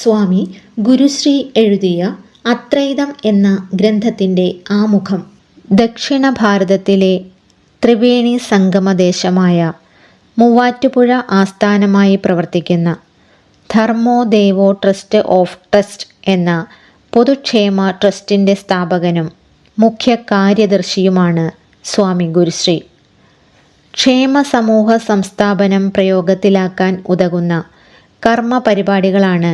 സ്വാമി ഗുരുശ്രീ എഴുതിയ അത്രൈതം എന്ന ഗ്രന്ഥത്തിന്റെ ആമുഖം ദക്ഷിണ ഭാരതത്തിലെ ത്രിവേണി സംഗമദേശമായ മൂവാറ്റുപുഴ ആസ്ഥാനമായി പ്രവർത്തിക്കുന്ന Dharmo Devo trust of trust എന്ന പൊതുക്ഷേമ ട്രസ്റ്റിന്റെ സ്ഥാപകനും മുഖ്യ കാര്യദർശിയുമാണ് സ്വാമി ഗുരുശ്രീ. ക്ഷേമ സമൂഹ സംസ്ഥാപനം പ്രയോഗത്തിലാക്കാൻ ഉതകുന്ന കർമ്മ പരിപാടികളാണ്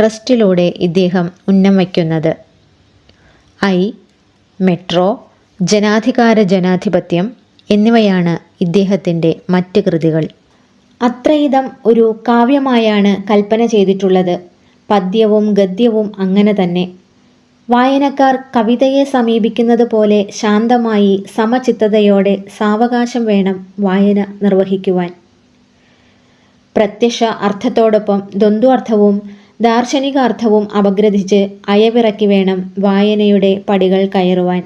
ട്രസ്റ്റിലൂടെ ഇദ്ദേഹം ഉന്നം വയ്ക്കുന്നത് ഐ മെട്രോ ജനാധികാര ജനാധിപത്യം എന്നിവയാണ് ഇദ്ദേഹത്തിന്റെ മറ്റ് കൃതികൾ. അത്രയിതം ഒരു കാവ്യമായാണ് കൽപ്പന ചെയ്തിട്ടുള്ളത്. പദ്യവും ഗദ്യവും അങ്ങനെ തന്നെ. വായനക്കാർ കവിതയെ സമീപിക്കുന്നത് പോലെ ശാന്തമായി സമചിത്തതയോടെ സാവകാശം വേണം വായന നിർവഹിക്കുവാൻ. പ്രത്യക്ഷ അർത്ഥത്തോടൊപ്പം ദ്വന്ദ്വാർത്ഥവും ദാർശനിക അർത്ഥവും അപഗ്രഥിച്ച് അയവിറക്കി വേണം വായനയുടെ പടികൾ കയറുവാൻ.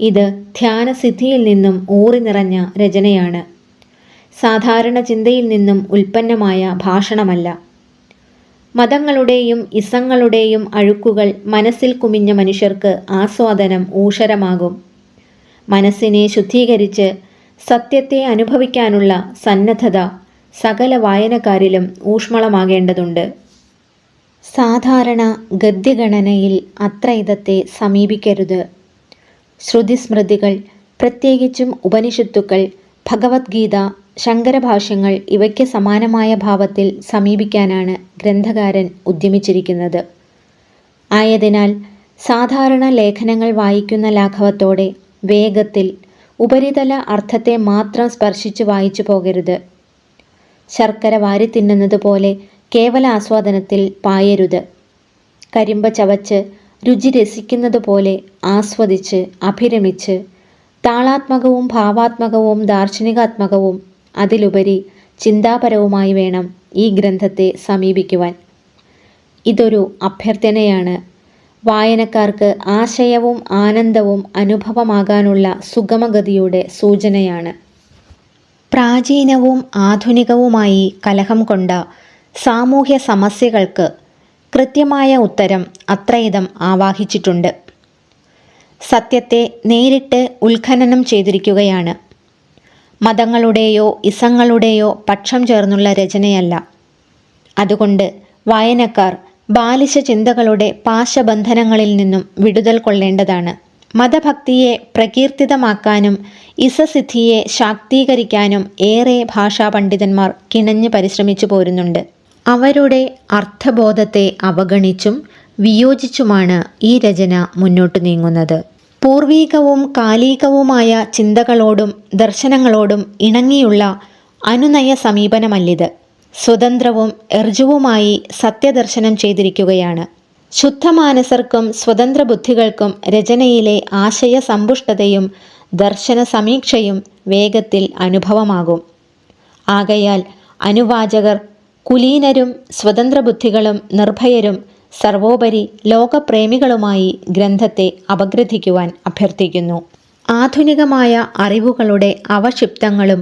ഇത് ധ്യാനസിദ്ധിയിൽ നിന്നും ഊറി നിറഞ്ഞ രചനയാണ്. സാധാരണ ചിന്തയിൽ നിന്നും ഉൽപ്പന്നമായ ഭാഷണമല്ല. മതങ്ങളുടെയും ഇസങ്ങളുടെയും അഴുക്കുകൾ മനസ്സിൽ കുമിഞ്ഞ മനുഷ്യർക്ക് ആസ്വാദനം ഊഷരമാകും. മനസ്സിനെ ശുദ്ധീകരിച്ച് സത്യത്തെ അനുഭവിക്കാനുള്ള സന്നദ്ധത സകല വായനക്കാരിലും ഊഷ്മളമാകേണ്ടതുണ്ട്. സാധാരണ ഗദ്യഗണനയിൽ അത്ര ഇതത്തെ സമീപിക്കരുത്. ശ്രുതിസ്മൃതികൾ പ്രത്യേകിച്ചും ഉപനിഷത്തുക്കൾ ഭഗവത്ഗീത ശങ്കരഭാഷ്യങ്ങൾ ഇവയ്ക്ക് സമാനമായ ഭാവത്തിൽ സമീപിക്കാനാണ് ഗ്രന്ഥകാരൻ ഉദ്യമിച്ചിരിക്കുന്നത്. ആയതിനാൽ സാധാരണ ലേഖനങ്ങൾ വായിക്കുന്ന ലാഘവത്തോടെ വേഗത്തിൽ ഉപരിതല അർത്ഥത്തെ മാത്രം സ്പർശിച്ച് വായിച്ചു പോകരുത്. ശർക്കര വാരി തിന്നുന്നത് പോലെ കേവല ആസ്വാദനത്തിൽ പായരുത്. കരിമ്പ ചവച്ച് രുചി രസിക്കുന്നതുപോലെ ആസ്വദിച്ച് അഭിരമിച്ച് താളാത്മകവും ഭാവാത്മകവും ദാർശനികാത്മകവും അതിലുപരി ചിന്താപരവുമായി വേണം ഈ ഗ്രന്ഥത്തെ സമീപിക്കുവാൻ. ഇതൊരു അഭ്യർത്ഥനയാണ്. വായനക്കാർക്ക് ആശയവും ആനന്ദവും അനുഭവമാകാനുള്ള സുഗമഗതിയുടെ സൂചനയാണ്. പ്രാചീനവും ആധുനികവുമായി കലഹം കൊണ്ട സാമൂഹ്യ സമസ്യകൾക്ക് കൃത്യമായ ഉത്തരം അത്രയിതം ആവാഹിച്ചിട്ടുണ്ട്. സത്യത്തെ നേരിട്ട് ഉത്ഖനനം ചെയ്തിരിക്കുകയാണ്. മതങ്ങളുടെയോ ഇസങ്ങളുടെയോ പക്ഷം ചേർന്നുള്ള രചനയല്ല. അതുകൊണ്ട് വായനക്കാർ ബാലിശ ചിന്തകളുടെ പാശബന്ധനങ്ങളിൽ നിന്നും വിടുതൽ കൊള്ളേണ്ടതാണ്. മതഭക്തിയെ പ്രകീർത്തിതമാക്കാനും ഇസസിദ്ധിയെ ശാക്തീകരിക്കാനും ഏറെ ഭാഷാ പണ്ഡിതന്മാർ കിണഞ്ഞു പരിശ്രമിച്ചു പോരുന്നുണ്ട്. അവരുടെ അർത്ഥബോധത്തെ അവഗണിച്ചും വിയോജിച്ചുമാണ് ഈ രചന മുന്നോട്ട് നീങ്ങുന്നത്. പൂർവീകവും കാലികവുമായ ചിന്തകളോടും ദർശനങ്ങളോടും ഇണങ്ങിയുള്ള അനുനയ സമീപനമല്ലിത്. സ്വതന്ത്രവും എർജുവുമായി സത്യദർശനം ചെയ്തിരിക്കുകയാണ്. ശുദ്ധമാനസർക്കും സ്വതന്ത്ര ബുദ്ധികൾക്കും രചനയിലെ ആശയ സമ്പുഷ്ടതയും ദർശന സമീക്ഷയും വേഗത്തിൽ അനുഭവമാകും. ആകയാൽ അനുവാചകർ കുലീനരും സ്വതന്ത്ര ബുദ്ധികളും നിർഭയരും സർവോപരി ലോകപ്രേമികളുമായി ഗ്രന്ഥത്തെ അപഗ്രഥിക്കുവാൻ അഭ്യർത്ഥിക്കുന്നു. ആധുനികമായ അറിവുകളുടെ അവക്ഷിപ്തങ്ങളും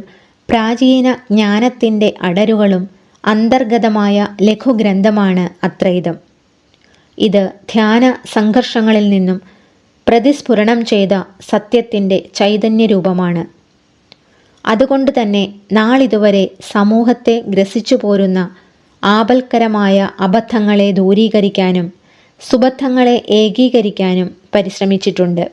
പ്രാചീന ജ്ഞാനത്തിന്റെ അടരുകളും അന്തർഗതമായ ലഘുഗ്രന്ഥമാണ് അത്രയിതം ഇത് ധ്യാന സംഘർഷങ്ങളിൽ നിന്നും പ്രതിസ്ഫുരണം ചെയ്ത സത്യത്തിന്റെ ചൈതന്യരൂപമാണ്. അതുകൊണ്ട് തന്നെ നാളിതുവരെ സമൂഹത്തെ ഗ്രസിച്ചു പോരുന്ന ആപൽക്കരമായ അബദ്ധങ്ങളെ ദൂരീകരിക്കാനും സുബദ്ധങ്ങളെ ഏകീകരിക്കാനും പരിശ്രമിച്ചിട്ടുണ്ട്.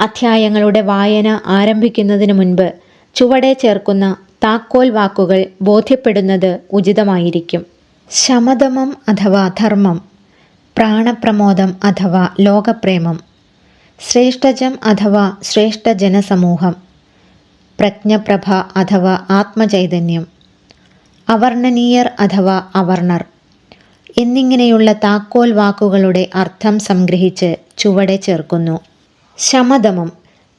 അധ്യായങ്ങളുടെ വായന ആരംഭിക്കുന്നതിന് മുൻപ് ചുവടെ ചേർക്കുന്ന താക്കോൽ വാക്കുകൾ ബോധ്യപ്പെടുന്നത് ഉചിതമായിരിക്കും. ശമതമം അഥവാ ധർമ്മം പ്രാണപ്രമോദം അഥവാ ലോകപ്രേമം ശ്രേഷ്ഠജം അഥവാ ശ്രേഷ്ഠ ജനസമൂഹം പ്രജ്ഞപ്രഭ അഥവാ ആത്മചൈതന്യം അവർണനീയർ അഥവാ അവർണർ എന്നിങ്ങനെയുള്ള താക്കോൽ വാക്കുകളുടെ അർത്ഥം സംഗ്രഹിച്ച് ചുവടെ ചേർക്കുന്നു. ശമതമം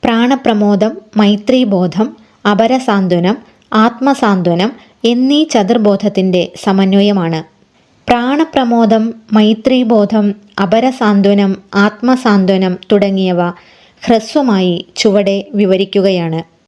പ്രാണപ്രമോദം മൈത്രീബോധം അപരസാന്ത്വനം ആത്മസാന്ത്വനം എന്നീ ചതുർബോധത്തിന്റെ സമന്വയമാണ്. പ്രാണപ്രമോദം മൈത്രീബോധം അപരസാന്ത്വനം ആത്മസാന്ത്വനം തുടങ്ങിയവ ഹ്രസ്വമായി ചുവടെ വിവരിക്കുകയാണ്.